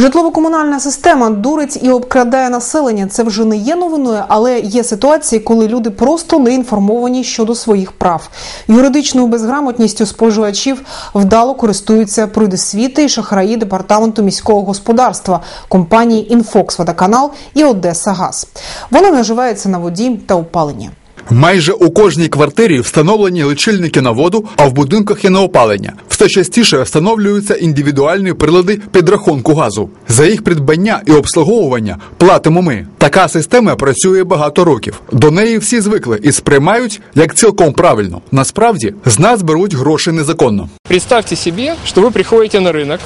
Житлово-комунальна система дурить і обкрадає населення. Це вже не є новиною, але є ситуації, коли люди просто не інформовані щодо своїх прав. Юридичною безграмотністю споживачів вдало користуються пройдисвіти і шахраї департаменту міського господарства компанії Інфокс Водоканал і Одеса Газ. Вони наживаються на воді та опаленні. Майже у кожній квартирі встановлені лічильники на воду, а в будинках є на опалення. Все частіше встановлюються індивідуальні прилади підрахунку газу. За їх придбання і обслуговування платимо ми. Така система працює багато років. До неї всі звикли і сприймають як цілком правильно. Насправді з нас беруть гроші незаконно. Представьте себе, что вы приходите на рынок,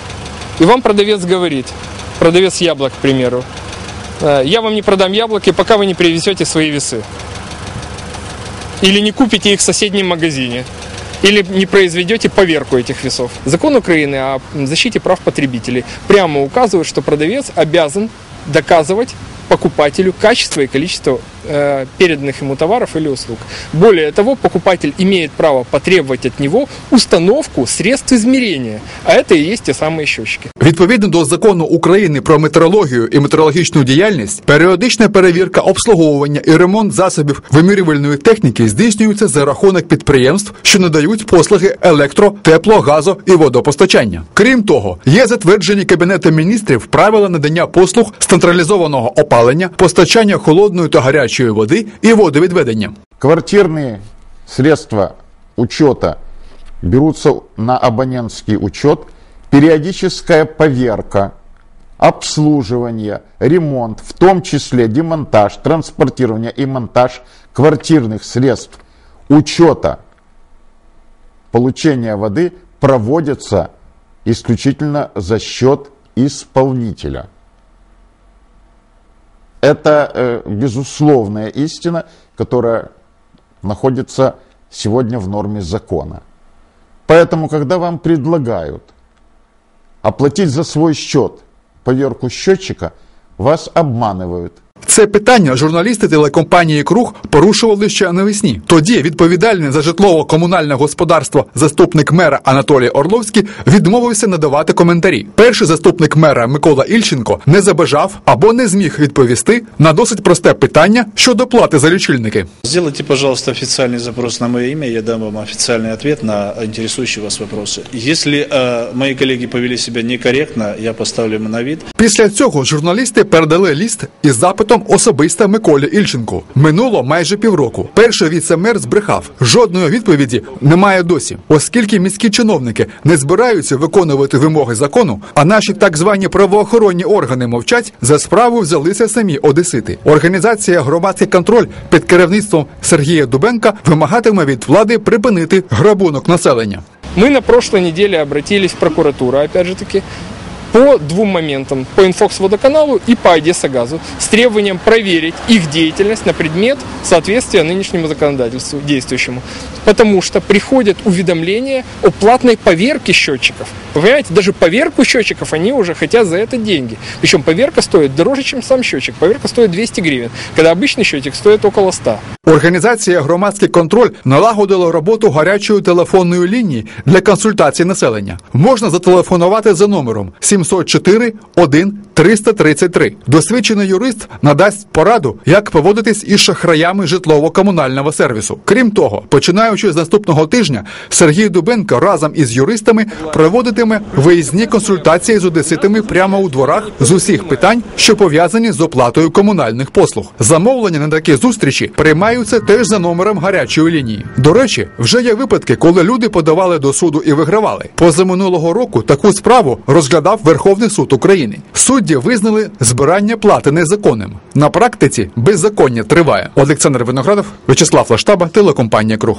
и вам продавец говорит, продавец яблок, к примеру, «Э, я вам не продам яблоки, пока вы не привезете свои весы. Или не купите их в соседнем магазине. Или не произведете поверку этих весов. Закон Украины о защите прав потребителей прямо указывает, что продавец обязан доказывать покупателю качество и количество э, переданных ему товаров или услуг. Более того, покупатель имеет право потребовать от него установку средств измерения, а это и есть те самые счетчики. Відповідно до закону України про метрологію і метрологічну діяльність, періодична перевірка обслуговування і ремонт засобів вимірювальної техніки здійснюється за рахунок підприємств, що надають послуги електро, тепло, газо і водопостачання. Крім того, є затверджені кабінетом міністрів правила надання послуг з централізованого опалення, постачання холодної та гарячої Води і водовідведення. Квартирные средства учета берутся на абонентский учет, периодическая поверка, обслуживание, ремонт, в том числе демонтаж, транспортирование и монтаж квартирных средств учета получения воды проводятся исключительно за счет исполнителя. Это э, безусловная истина, которая находится сегодня в норме закона. Поэтому, когда вам предлагают оплатить за свой счет поверку счетчика, вас обманывают. Це питання журналісти телекомпанії Круг порушували ще навесні. Тоді відповідальний за житлово-комунальне господарство заступник мера Анатолій Орловський відмовився надавати коментарі. Перший заступник мера Микола Ільченко не забажав або не зміг відповісти на досить просте питання щодо плати за лічильники. Сделайте, пожалуйста, официальный запрос на мое имя, я дам вам официальный ответ на интересующие вас вопросы. Если э, мои коллеги повели себя некорректно, я поставлю им на вид. Після цього журналісти передали ліст із запитом особисто Миколі Ільченку. Минуло майже півроку. Перший віце-мер збрехав. Жодної відповіді немає досі, оскільки міські чиновники не збираються виконувати вимоги закону, а наші так звані правоохоронні органи мовчать. За справу взялися самі одесити. Організація громадський контроль під керівництвом Сергія Дубенка вимагатиме від влади припинити грабунок населення. Мы на прошлой неделе обратились в прокуратуру, опять же таки, по двум моментам, по Инфокс водоканалу и по Одесса газу, с требованием проверить их деятельность на предмет соответствия нынешнему законодательству действующему. Потому что приходят уведомления о платной поверке счетчиков. Вы понимаете, даже поверку счетчиков они уже хотят за это деньги. Причем поверка стоит дороже, чем сам счетчик. Поверка стоит 200 гривен, когда обычный счетчик стоит около 100. Організація громадський контроль налагодила роботу гарячої телефонної лінії для консультації населення. Можна зателефонувати за номером 704 1 333. Досвідчений юрист надасть пораду, як поводитись із шахраями житлово-комунального сервісу. Крім того, починаючи з наступного тижня, Сергій Дубенко разом із юристами проводитиме виїзні консультації з одеситами прямо у дворах з усіх питань, що пов'язані з оплатою комунальних послуг. Замовлення на такі зустрічі приймаються теж за номером гарячої лінії. До речі, вже є випадки, коли люди подавали до суду і вигравали. Позаминулого року таку справу розглядав Верховний суд України. Судді визнали збирання плати незаконним. На практиці беззаконня триває. Олександр Виноградов, Вячеслав Лаштаба, телекомпанія Круг.